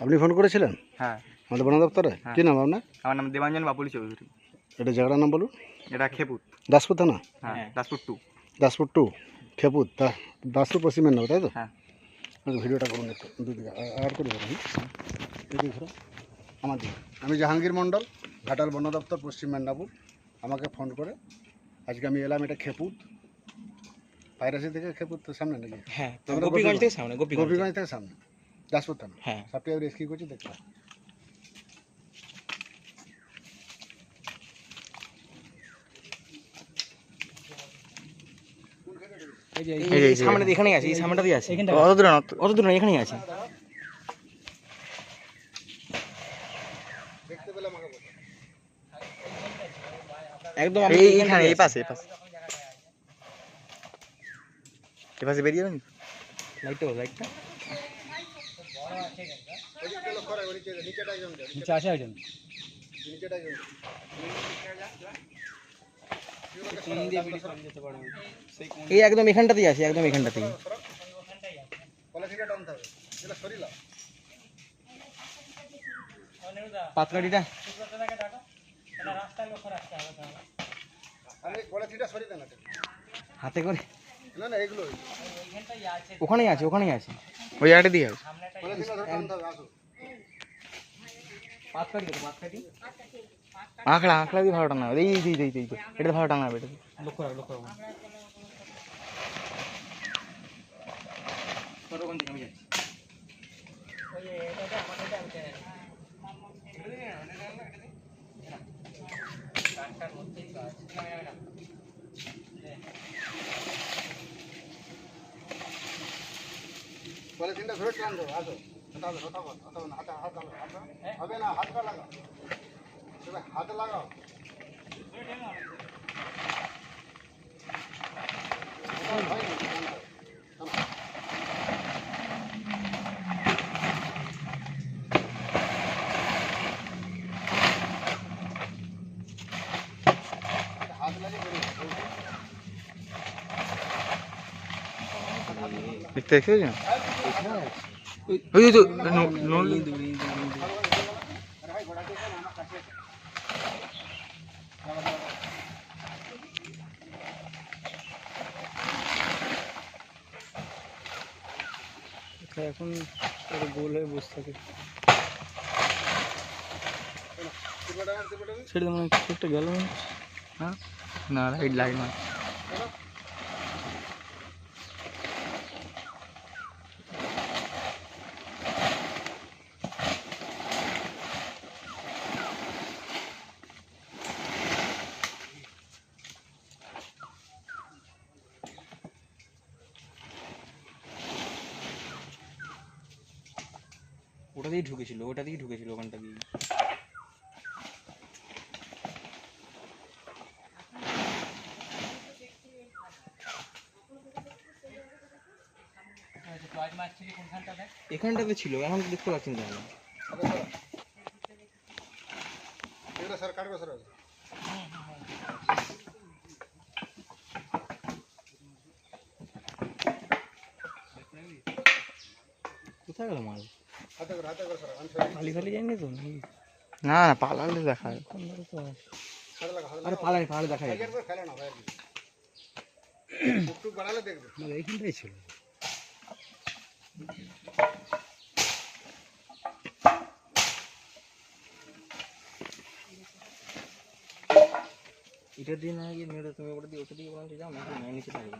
আপনি ফোন করেছিলেন? হ্যাঁ। আমাদের বন দপ্তরে? হ্যাঁ। কী নাম আপনার? আমার নাম দেবাঞ্জন বাপুলি চৌধুরী। এটা জায়গাটার নাম বলুন। এটা খেপুত। দাসপুর থানা? হ্যাঁ দাসপুর টু। দাসপুর টু খেপুর দা- দাসপুর পশ্চিমের নাম তাই তো? হ্যাঁ। আচ্ছা, ভিডিওটা করুন একটু দুদিকে। আর করে ধরো আমার আমি জাহাঙ্গীর মণ্ডল ঘাটাল বন দপ্তর পশ্চিম মেদিনীপুর। আমাকে ফোন করে আজকে আমি এলাম এটা খেপুত। পাইরাসি থেকে খেপুত তো সামনে নাকি? হ্যাঁ গোপীগঞ্জ। থেকে সামনে গোপীগঞ্জ থেকে সামনে। দাসপুর থানা হ্যাঁ। সবটি আমি রেস্কিউ করছি দেখতে পাচ্ছি। এই সামনে এখানেই আছে এই সামনেটাতেই আছে। অত দূরে অত দূর এখানেই আছে। দেখতে পেলে আমাকে বলো। একদম এইখানে এই পাশে এই পাশে এই পাশে। বেরিয়ে যাবেন লাইটটা লাইটটা নিচে- নিচে আছে একজন। এই একদম এখানটাতেই আছে একদম এখানটাতেই একটা। হাতে করে না না এগুলো ওখানেই আছে ওখানেই আছে। ওই জায়গাটা দিয়ে পাতকাঠি আঁকড়া আঁকড়া দিয়ে ভালো টানা হবে। এই এই এই এই, এই এই, এটা ভালো টানা হবে এটা লক্ষ্য রাখ লক্ষ্য রাখ। তোর ওখান থেকে আমি যাচ্ছি পলিথিনটা ধরে টান দেবো আসো হটাও হটাও হটাও না হাতে হাত লাগাও হাত লাগাও। হবে না হাতটা লাগাও এবার হাতে লাগাও হাত লাগিয়ে ধরে দেখতে দেখতে পেয়েছেন ওই তো এখন পুরো গোল হয়ে বসে থাকে। ছেড়ে দেবো কিছু একটা গেল হ্যাঁ? না লাইট লাইট না দিয়েই ঢুকেছিল ওটা দিয়েই ঢুকেছিল ওখানটা দিয়ে এখানটাতে ছিল এখন তো দেখতে পাচ্ছেন তো আমি। এগুলো স্যার কাটবে স্যার কোথায় গেল মাল হাতে করে হাতে করে স্যার আমি সরিয়ে খালি খালি যায়নি তো নাকি? না না পালালে দেখা যাবে কোন ধারে তো আছে। হাতে লাগা হাতে আরে পালাই পালাই দেখা যায় লাগা ফেলে না ভাই টুকটুক বাড়ালে দেখবে না এইখানটাই ছিল। এটা দিয়ে না গিয়ে মেয়েটা তুমি ওটা দিয়ে ওটা দিয়ে বরঞ্চ যাও না নিচে থাকবে।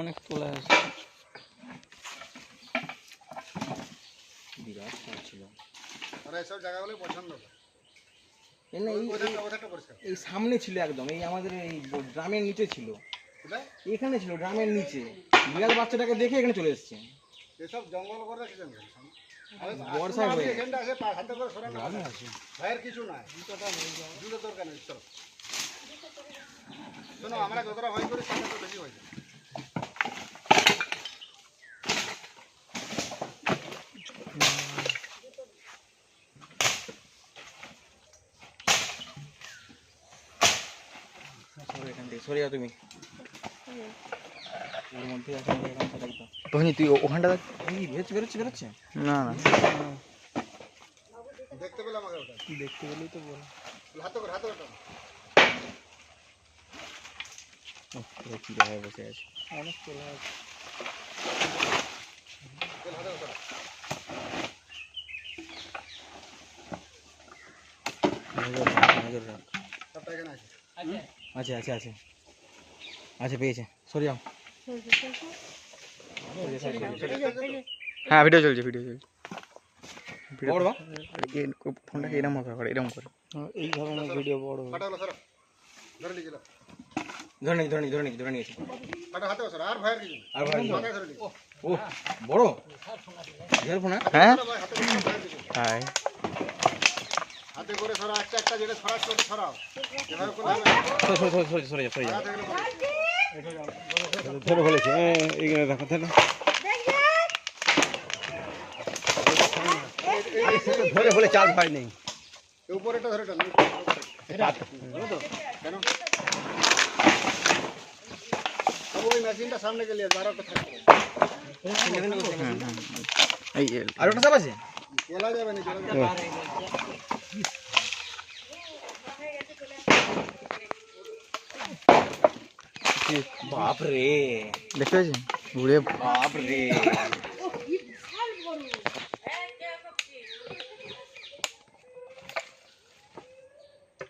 অনেক তোলা আছে। বিরাট ছিল। এইসব জায়গাগুলো পছন্দ। করে এই সামনে ছিল একদম এই আমাদের এই ড্রামের নিচে ছিল। এখানে ছিল ড্রামের নিচে। বিড়াল বাচ্চাটাকে দেখে এখানে চলে এসছে। এসব জঙ্গল করে রেখেছেন হয়ে এখানটা হাতে করে সরানো ভাইয়ের কিছু নাই। দুটো দরকার নেই চলো। শোনো আমরা যতটা ভয় করি সেটা তো বেশি হয়েছে সরে যাও তুমি। ওর মধ্যে এখন তুই ওখানটা দেখ। এই বেরোচ্ছে বেরোচ্ছে বেরোচ্ছে। না না। দেখতে পেলে আমাকে ওটা। দেখতে গেলেই তো বল। হাতে করে হাতে করে কি দেখা বসে আছে। অনেক চলে আছে হাতে করে নজর রাখ, নজর রাখ। সবটা এখানে আছে। আছে আছে আছে। আছে পেয়েছে। সরে যাও। হ্যাঁ ভিডিও চলছে ভিডিও চলছে। বড়? এরম করে করে এরম করে। এই ধরনের ভিডিও বড় কাটা হলো সরো। ধরে নিয়ে গেলাম ধরে নিয়েছি ধরে নিয়েছি ধরে নিয়েছি ধরে নিয়েছি কাটা হাতে সরো আর নেই। আর ভাই ও বড়? ফোন হ্যাঁ? হাতে করে সরা একটা একটা যেটা ওটা সরাও। সরে সরে সরে সরে সরে। ধরে ফেলেছে এইখানে দেখো তাহলে ধরে ফেলে চাল ভাই নেই। এই উপরেটা ধরে টান। কেন? তবে ওই মেশিনটা সামনে গেলে আর একটা থাকবে। এই এই, আর ওটা সব আছে? বলা যাবে না চলে যাবে বাপ রে দেখতে পেয়েছেন ঘুরে বাপ রে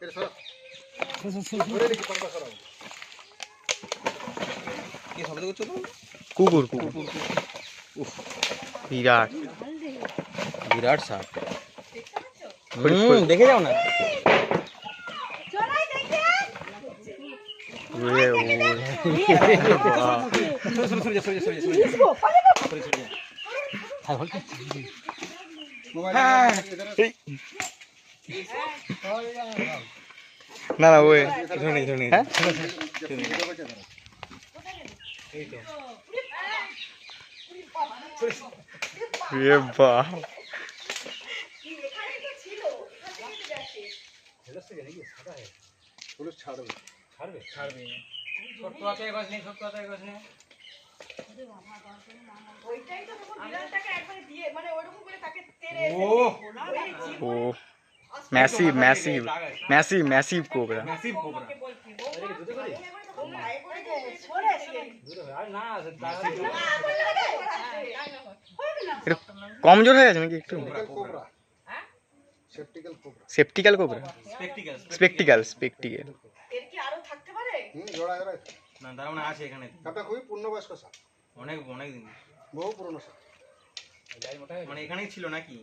এর সরা ধরে রেখে পাম্পা সরাও কি শব্দ করছ তো কুকুর কুকুর বিরাট বিরাট সাপ খড়ি, হুম, খড়ি। দেখে যাও না ঘুরে ওড়ে বাহ। সরে সরে সরে যা, সরে যা, সরে যা, সরে যা। সরে, সরে যা। মোবাইল এই। না না ওই ধরে ধরে। হ্যাঁ এ বাহ। পুলিশ ছাড়বে ওইটাই তো তখন বিড়ালটাকে একবারে দিয়ে মানে ওরকম করে তাকে তেড়ে ও ও massive massive massive massive cobra massive cobra এটা কমজোর হয়ে গেছে নাকি একটু cobra spectacle cobra spectacle cobra spectacle spectacle spectacle এর কি আরও থাকতে পারে হুম জোড়া জোড়া না তার মানে আছে এখানে। সাপটা খুবই পূর্ণবয়স্ক সাপ অনেক অনেক দিন। বহু পুরনো সাপ মানে এখানেই ছিল নাকি?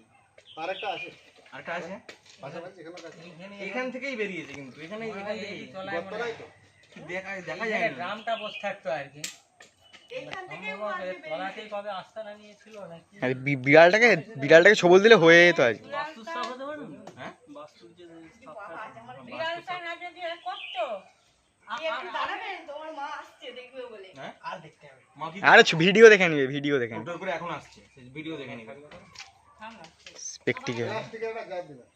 আর একটা আছে। আরেকটা আছে? আছে এখান থেকেই বেরিয়েছে কিন্তু এখানে এখান থেকেই গতলাই তো। কি দেখা দেখা যায় না। গ্রামটা বসে থাকতো আর কি। বিড়ালটাকে বিড়ালটাকে ছবল দিলে হয়ে যেত আর কি। আরে ভিডিও দেখে নিবে ভিডিও দেখে নিবে। এখন আসছে ভিডিও দেখে নিবে। স্পেকটিক্যাল প্লাস্টিকের একটা গ্যাপ দিলাম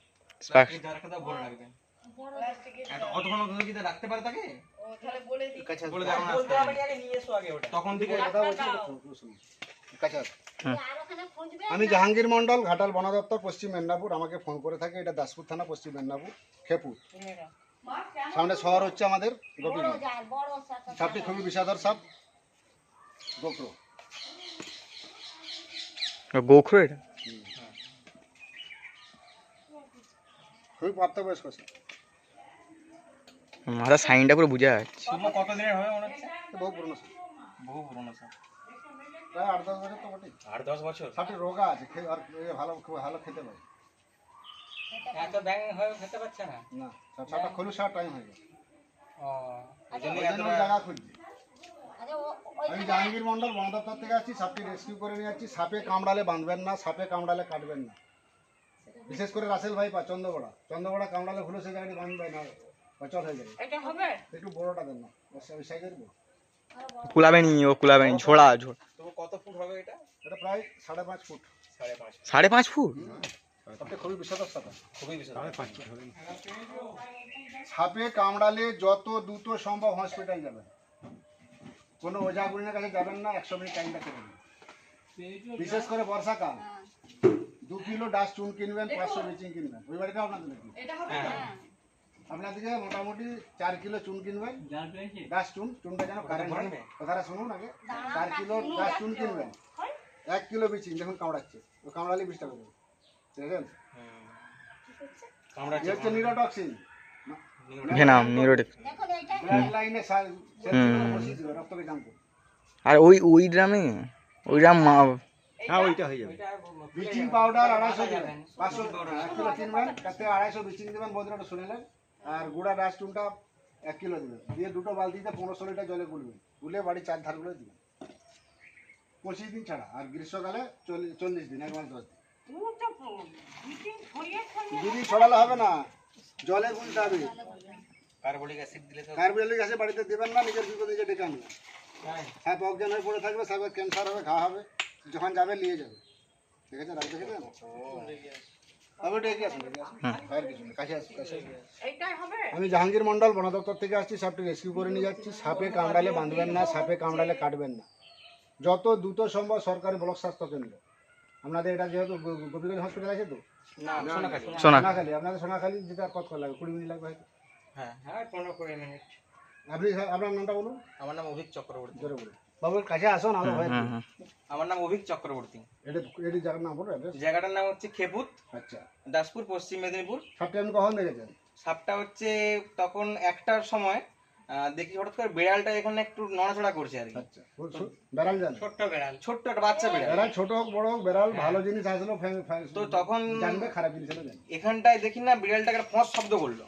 এই জায়গাটা দাও ভরে রাখবে প্লাস্টিকের এত অতক্ষণ ধরে কি তা রাখতে পারে তাকে? ও তাহলে বলে দিই। বলে দাও না বলতে হবে আগে নিয়ে এসো আগে ওটা। তখন থেকে কাছে আছে। আমি জাহাঙ্গীর মন্ডল ঘাটাল বন দপ্তর পশ্চিম মেদিনীপুর। আমাকে ফোন করে থাকে এটা দাসপুর থানা পশ্চিম মেদিনীপুর খেপুর। সামনে শহর হচ্ছে আমাদের গোপীগঞ্জ সাপটি খুবই বিষাদর সাপ। গোপ্র গোখরো এটা? খুবই প্রাপ্তবয়স্ক সাপ। মাথা সাইনটা পুরো বোঝা যাচ্ছে। কত দিনের হবে মনে হচ্ছে? বহু পুরনো সাপ। বহু পুরনো স্যার প্রায় আট দশ বছর তো আট দশ বছর? সাপটি রোগা আছে আর ভালো ভালো খেতে পারে। এত ব্যাং হয়ে খেতে পারছে না? না খোলু টাইম হয়ে গেছে। ও জন্য জায়গা খুঁজছি আমি জাহাঙ্গীর মন্ডল বন দপ্তর থেকে আসছি সাপটি রেস্কিউ করে নিয়ে যাচ্ছি। সাপে কামড়ালে বাঁধবেন না সাপে কামড়ালে কাটবেন না। বিশেষ করে রাসেল ভাই পা চন্দ্রবড়া। চন্দ্রবড়া কামড়ালে ভুলে সেই জায়গাটি বাঁধবে না অচল হয়ে যাবে। এটা হবে? একটু বড়টা দেন না ওই- ওই সাইজের বড়। কুলাবে নি ও কুলাবে নি ঝোড়া ঝোড়া। তবু কত ফুট হবে এটা? এটা প্রায় সাড়ে পাঁচ ফুট। সাড়ে পাঁচ সাড়ে পাঁচ ফুট? খুবই খুবই সাপে কামড়ালে যত দ্রুত সম্ভব হসপিটাল যাবেন। কোনো ওঝা গুলিনের কাছে যাবেন না একশো মিনিট টাইমটা করে নিন। বিশেষ করে বর্ষাকাল। দু কিলো ডাস চুন কিনবেন পাঁচশো বিচিং কিনবেন। ওই বাড়িটা আপনাদের নাকি? এটা আপনাদেরকে মোটামুটি চার কিলো চুন কিনবেন। ডাস চুন চুনটা যেন কারেন্ট হয়। কথাটা শুনুন আগে। চার কিলো ডাস চুন কিনবেন। এক কিলো বিচিং দেখুন কামড়াচ্ছে। ও কামড়ালে বিশ টাকা দেবে। দেখেন? কামড়া এই হচ্ছে নিরোটক্সিন ভেনাম নিউরোটিক লাইনে রক্তকে আর ওই ওই ড্রামে ওই ড্রাম মা- হ্যাঁ ওইটা হয়ে যাবে। ব্লিচিং পাউডার আড়াইশো দেবেন। পাঁচশো এক কিলো কিনবেন তাতে আড়াইশো ব্লিচিং দেবেন বন্ধুরা শুনেলেন আর গুঁড়া ডাস্ট চুনটা এক কিলো দেবেন। দিয়ে দুটো বালতিতে পনেরোশো লিটার জলে গুলবেন। গুলে বাড়ির চার ধারগুলো দিবেন। পঁচিশ দিন ছাড়া। আর গ্রীষ্মকালে চল্লিশ চল্লিশ দিন এক মাস দশ দিন। তুই তো মিটিং ছড়িয়ে ছড়িয়ে দুদিন ছড়ালে হবে না। জলে গুলতে হবে। কার্বলিক অ্যাসিড দিলে তো অ্যাসিড বাড়িতে দেবেন না নিজের বিপদ নিজে ডেকে আনবেন। সাপ অজ্ঞান হয়ে পড়ে থাকবে সাপের ক্যান্সার হবে ঘা হবে যখন যাবে নিয়ে যাবে। রাখ আসুন কাছে আসুন। এইটাই হবে? আমি জাহাঙ্গীর মন্ডল বন দপ্তর থেকে আসছি সাপটি রেস্কিউ করে নিয়ে যাচ্ছি। সাপে কামড়ালে বাঁধবেন না সাপে কামড়ালে কাটবেন না। যত দ্রুত সম্ভব সরকারি ব্লক স্বাস্থ্য কেন্দ্র। আপনাদের এটা যেহেতু গোপীগঞ্জ হসপিটাল আছে তো? সোনাখালী। আপনাদের সোনাখালী আর কত লাগবে কুড়ি মিনিট লাগবে হয়তো? হ্যাঁ। হ্যাঁ পনেরো কুড়ি মিনিট। আপনি আপনার নামটা বলুন। আমার নাম অভিক চক্রবর্তী। জোরে বলুন। বাবুর কাছে আসুন ভাই হুম আমার নাম অভিক চক্রবর্তী। এটা এটি জায়গার নাম বলুন জায়গাটার নাম হচ্ছে খেপুত আচ্ছা। দাসপুর পশ্চিম মেদিনীপুর। সাপটি আপনি কখন দেখেছেন? সাপটা হচ্ছে তখন একটার সময় দেখি হঠাৎ করে বিড়ালটা এখানে একটু নড়াচড়া করছে আর কি। আচ্ছা বল, বেড়াল জান? ছোট্ট বেড়াল। ছোট্ট একটা বাচ্চা বিড়াল। বেড়াল ছোট হোক বড় হোক বেড়াল ভালো জিনিস ফ্যান- তো তখন জানবে খারাপ জিনিস হলে এখানটায় দেখি না বিড়ালটা একটা ফস শব্দ করল।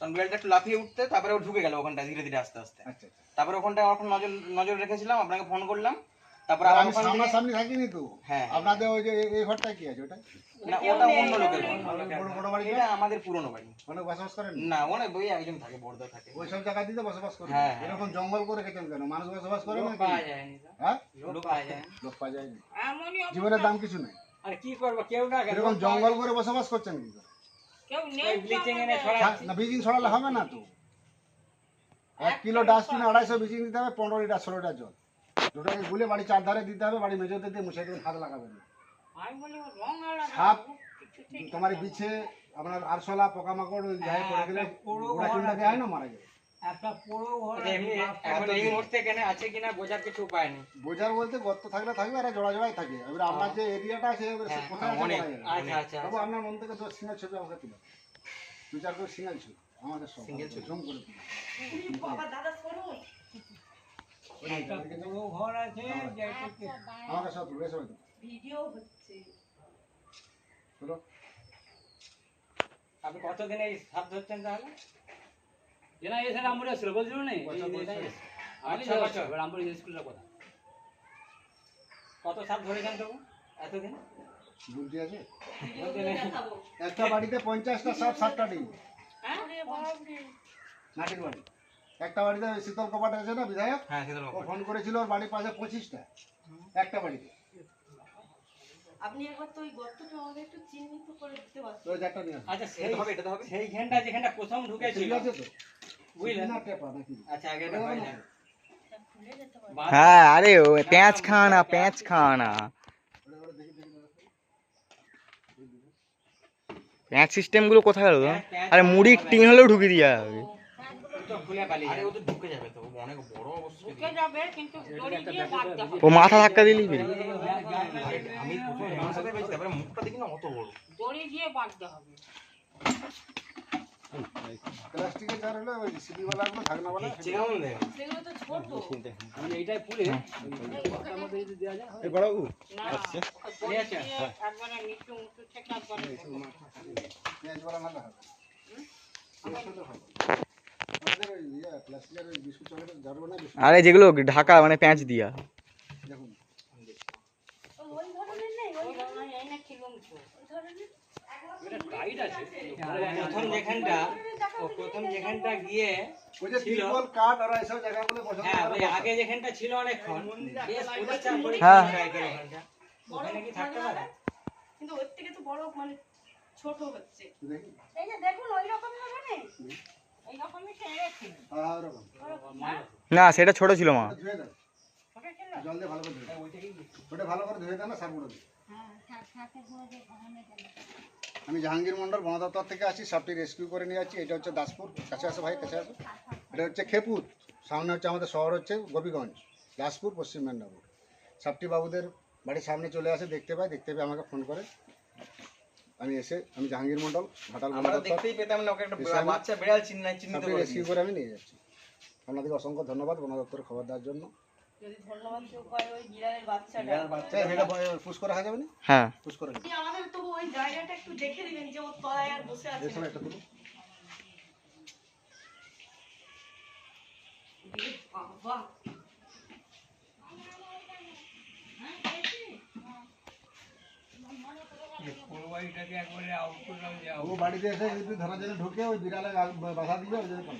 তখন বিড়ালটা একটু লাফিয়ে উঠতে তারপরে ও ঢুকে গেল ওখানটায় ধীরে ধীরে আস্তে আস্তে। আচ্ছা আচ্ছা। তারপরে ওখানটায় আমার নজর নজর রেখেছিলাম আপনাকে ফোন করলাম। তারপরে আমি সামনাসামনি থাকিনি তো। হ্যাঁ। আপনাদের ওই যে এই- ঘরটা কি আছে ওটা? না ওটা অন্য লোকের ঘর। বড়। বড় বাড়ি এটা আমাদের পুরনো বাড়ি। অনেক বসবাস করেন? না অনেক বই একজন থাকে বড়দা থাকে। ওই সব জায়গা দিতে বসবাস করেন? হ্যাঁ, হ্যাঁ। এরকম জঙ্গল করে রেখেছেন কেন? মানুষ বসবাস করে না পাওয়া হ্যাঁ? লোক পাওয়া যায় লোক পাওয়া যায়নি। জীবনের দাম কিছু নেই। আর কি করব কেউ না এরকম জঙ্গল করে বসবাস করছেন কি কেউ নেই ব্লিচিং এনে ছড়া না বীজিং ছড়ালে হবে না তো। এক কিলো ডাস্টবিনে আড়াইশো বীজিং দিতে হবে পনেরো লিটার ষোলো লিটার জল। দুটোকে গুলে বাড়ি চার ধারে দিতে হবে? বাড়ি মেঝেতে দিয়ে মুছে দেবেন হাত লাগাবেন। না। আমি বলি ওর রং আলাদা সাপ তোমার বিছে আপনার আরশোলা পোকামাকড় গায়ে পড়ে গেলে গোড়া চুলটা দেয় না মারা কিনা বোঝার বলতে গর্ত থাকলে থাকবে আর জোড়া জোড়াই থাকে। এবার আপনার যে এরিয়াটা আছে না। আচ্ছা আচ্ছা তবু আপনার মন থেকে দশ সিঙ্গেল ছবি আমাকে তুলে দু চার করে সিঙ্গেল ছবি আমাদের করে তুলে বাবা দাদা শুনুন একটা পুরো ঘর আছে আমাকে সব তুলে সবাই ভিডিও হচ্ছে। চলো। আপনি কতদিন এই সাপ ধরছেন তাহলে? যেন এসে রামপুর এসেছিল বলছিল না? বছর বছর। আমি আচ্ছা, আচ্ছা। রামপুর স্কুলের কথা কত সাপ ধরেছেন তবু? এতদিন? বুদ্ধি আছে? একটা বাড়িতে পঞ্চাশটা সাপ সাতটা ডিম। হ্যাঁ? মাটির বাড়ি। একটা বাড়িতে শীতল কপাট আছে না বিধায়ক? হ্যাঁ শীতল ফোন করেছিল ওর বাড়ির পাশে পঁচিশটা। একটা বাড়িতে। আপনি একবার তো ওই গর্তটা আমাদের একটু চিহ্নিত করে দিতে পারছেন ওই চারটা নিয়ে আচ্ছা সেই হবে এটা তো হবে। সেইখানটা যেখানটা প্রথম ঢুকেছিল। ঠিক আছে তো? বুঝলেন? না টেপা নাকি? আচ্ছা আগে এটা হয় না। হ্যাঁ আরে ও পেঁয়াজ খানা পেঁয়াজ খানা। পেঁয়াজ সিস্টেম কোথায় গেল আরে মুড়ি টিন হলেও ঢুকে দিয়া হবে তো খুলে পালিয়ে আরে ও তো ঢুকে যাবে তো অনেক বড় অবস্থা ঢুকে যাবে কিন্তু দড়ি দিয়ে বাঁধতে হবে ও মাথা ধাক্কা দিলেই বেরিয়ে আমি প্রথমে আমার সাথে পেয়েছি তারপরে মুখটা দেখি না অত বড় দড়ি দিয়ে বাঁধতে হবে প্লাস্টিকের জার হলে ওই সিপিওয়ালা গুলো ঢাকনাওয়ালা কেমন দেখ সেগুলো তো ছোট মানে এইটাই পুলে বস্তার মধ্যে যদি দেওয়া যায় এই বড় বাবু না দড়ি দিয়ে একবারে নিচু উঁচু থেকে একবারে পেঁয়াজওয়ালা না হবে আরে যেগুলো ঢাকা মানে পেঁয়াজ দিয়া। গিয়ে ছিল। কাঠ আগে যেখানটা ছিল অনেকক্ষণ ছোট হচ্ছে। দেখুন ওই রকম হবে না, সেটা ছোট ছিল, মা। আমি জাহাঙ্গীর মন্ডল বন দপ্তর থেকে আছি সাপটি রেস্কিউ করে নিয়ে যাচ্ছি। এটা হচ্ছে দাসপুর, কাছে আসো ভাই, কাছে আসো। এটা হচ্ছে খেপুর সামনে হচ্ছে আমাদের শহর হচ্ছে গোপীগঞ্জ, দাসপুর, পশ্চিম মেদিনীপুর। সাপটি বাবুদের বাড়ির সামনে চলে আসে, দেখতে পাই দেখতে পেয়ে আমাকে ফোন করে। আমি এসে আমি জাহাঙ্গীর মন্ডল ঘাটাল আমরা দেখতেই পেতাম না ওকে একটা বাচ্চা বিড়াল চিহ্ন চিহ্নিত করে রেস্কিউ করে আমি নিয়ে যাচ্ছি। আপনাদেরকে অসংখ্য ধন্যবাদ বন দপ্তরের খবর দেওয়ার জন্য। যদি ধন্যবাদ কেউ করে ওই বিড়ালের বাচ্চাটা। বিড়াল বাচ্চা এই, এটা পুশ করা হয়ে যাবে না? হ্যাঁ। পুশ করে দিন। আমাদের তবু ওই জায়গাটা একটু দেখে দিবেন যে ওর তলায় আর বসে আছে। একটা বাবা। ও বাড়িতে এসে যদি ধরার জন্য ঢুকে ওই বিড়ালে বাসা দিবে ওই জন্য করে।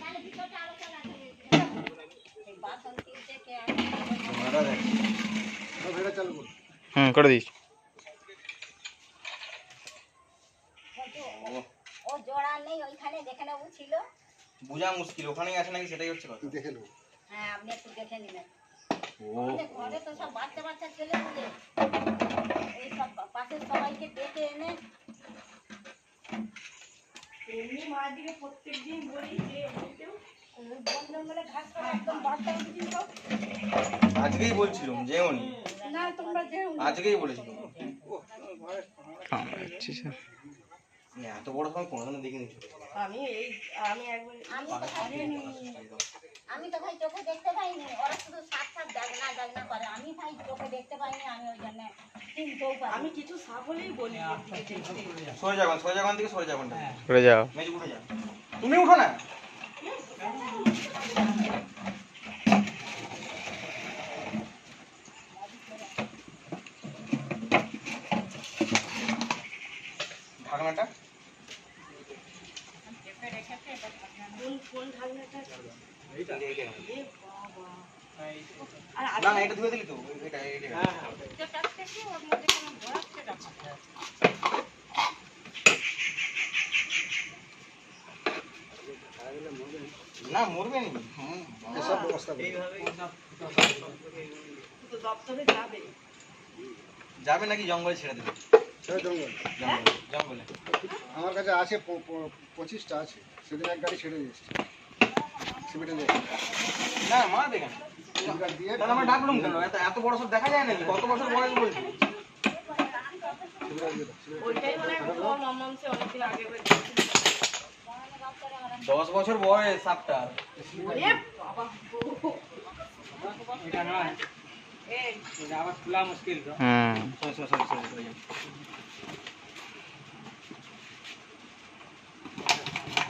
ও ভেড়া চালু করুন। হুম করে দিস ও জোড়া নেই ওইখানে যেখানে ও ছিল বোঝা মুশকিল ওখানেই আছে নাকি সেটাই হচ্ছে কথা দেখে নেব হ্যাঁ আপনি একটু দেখে নিলেন ও আমাদের ঘরে তো সব বাচ্চা বাচ্চা ছেলে ছেলে এই সব পাশের সবাইকে ডেকে এনে এমনি প্রত্যেক দিন বলি যে বন জঙ্গলে ঘাস করে একদম। আজকেই বলছিলাম যে উনি না তোমরা যে আজকেই বলেছিলাম হ্যাঁ আচ্ছা স্যার এত বড় সময় কোনোদিনও দেখিনি আমি এই আমি একবার আমি আমি তো ভাই চোখে দেখতে পাইনি। ওরা শুধু সাপ সাপ জাগনা জাগনা করে। আমি ভাই চোখে দেখতে পাইনি আমি ওই জন্য পারি আমি কিছু সাপ হলেই বলি সরে যাবেন সরে যাবেন থেকে সরে যাবেন করে যাও। মেজে উঠে যান তুমি উঠো না। ঢাকনাটা। কোন কোন ঢাকনাটা? না না এটা ধুয়ে দিলি তো এটা এটা। যেটা থেকে ওর মধ্যে কোনো ভরাচ্ছে না না মরবে নি। হুম, এসব ব্যবস্থা যাবে যাবে নাকি জঙ্গলে ছেড়ে দেবে? জঙ্গল। জঙ্গলে আমার কাছে আছে পঁচিশটা আছে সেদিন এক গাড়ি ছেড়ে দিয়েছে দিয়ে না মা দেখেন। তাহলে আমরা ডাকলুম কেন? এত এত বড় সব দেখা যায় নাকি? কত বছর বয়স বলছি? হয়ে দশ বছর বয়স সাপটার আবার খোলা মুশকিল তো।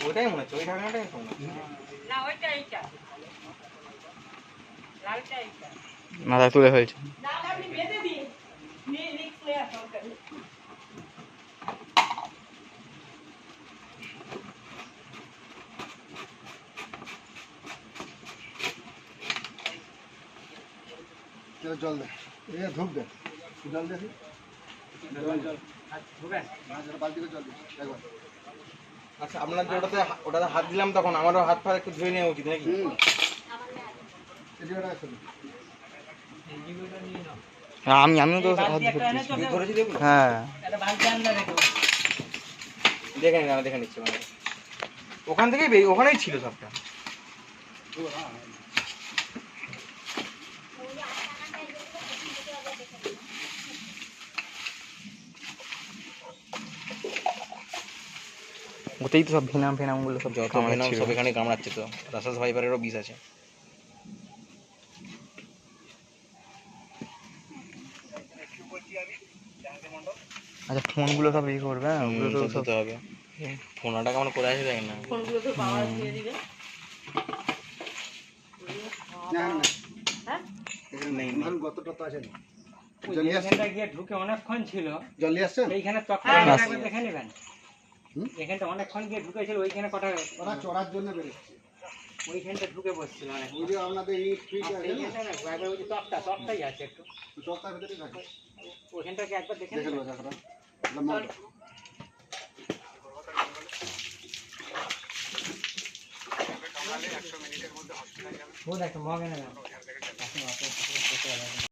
ওইটাই মনে হচ্ছে ওই ঢাকনাটাই তো মনে না ওইটা এইটা। লালটা এইটা। মাথায় তুলে ফেলছে। না না, আপনি বেঁধে দিন। নিয়ে রিক্স নেওয়া দরকার জল দে। এ ধূপ দে। জল দে জল জল। বালতি করে জল দে। একবার। আচ্ছা আপনার যে ওটাতে ওটাতে হাত দিলাম তখন আমারও হাত পা একটু ধুয়ে নেওয়া উচিত নাকি? আমি এদিকে আমি আমিও তো হাত ধরেছি দেখুন হ্যাঁ। দেখো। আমি দেখে নিচ্ছি মানে ওখান থেকেই বেরিয়ে ওখানেই ছিল সবটা। ওতেই তো সব ভেনাম ফেনামগুলো সব যত ভেনাম সব এখানে কামড়াচ্ছে তো। রাসাস ভাইবারেরও বিষ আছে। আচ্ছা ফোনগুলো সব ইয়ে করবে হ্যাঁ? ওগুলো তো সব হবে। ফোনাটা কেমন করে আছে দেখেন না। ফোনগুলো তো বাবা দিয়ে দিবে। না না হ্যাঁ? নেই আছে না গিয়ে ঢুকে অনেকক্ষণ ছিল। জল নিয়ে আসছেন এইখানে তখন হ্যাঁ, দেখে নেবেন? এখানটা অনেকক্ষণ গিয়ে ঢুকেছিল ওইখানে কটা ওরা চড়ার জন্য বেরোচ্ছে। ওইখানটা ঢুকে বসছিল অনেক ওই যে আপনাদের ইট ফিট আছে না? একবার ওই যে টপটা টপটাই আছে একটু। টকটার ভিতরে থাকে। ওইখানটাকে একবার দেখে দেখে লো দেখো মাল ও দেখো মগ এনে দাও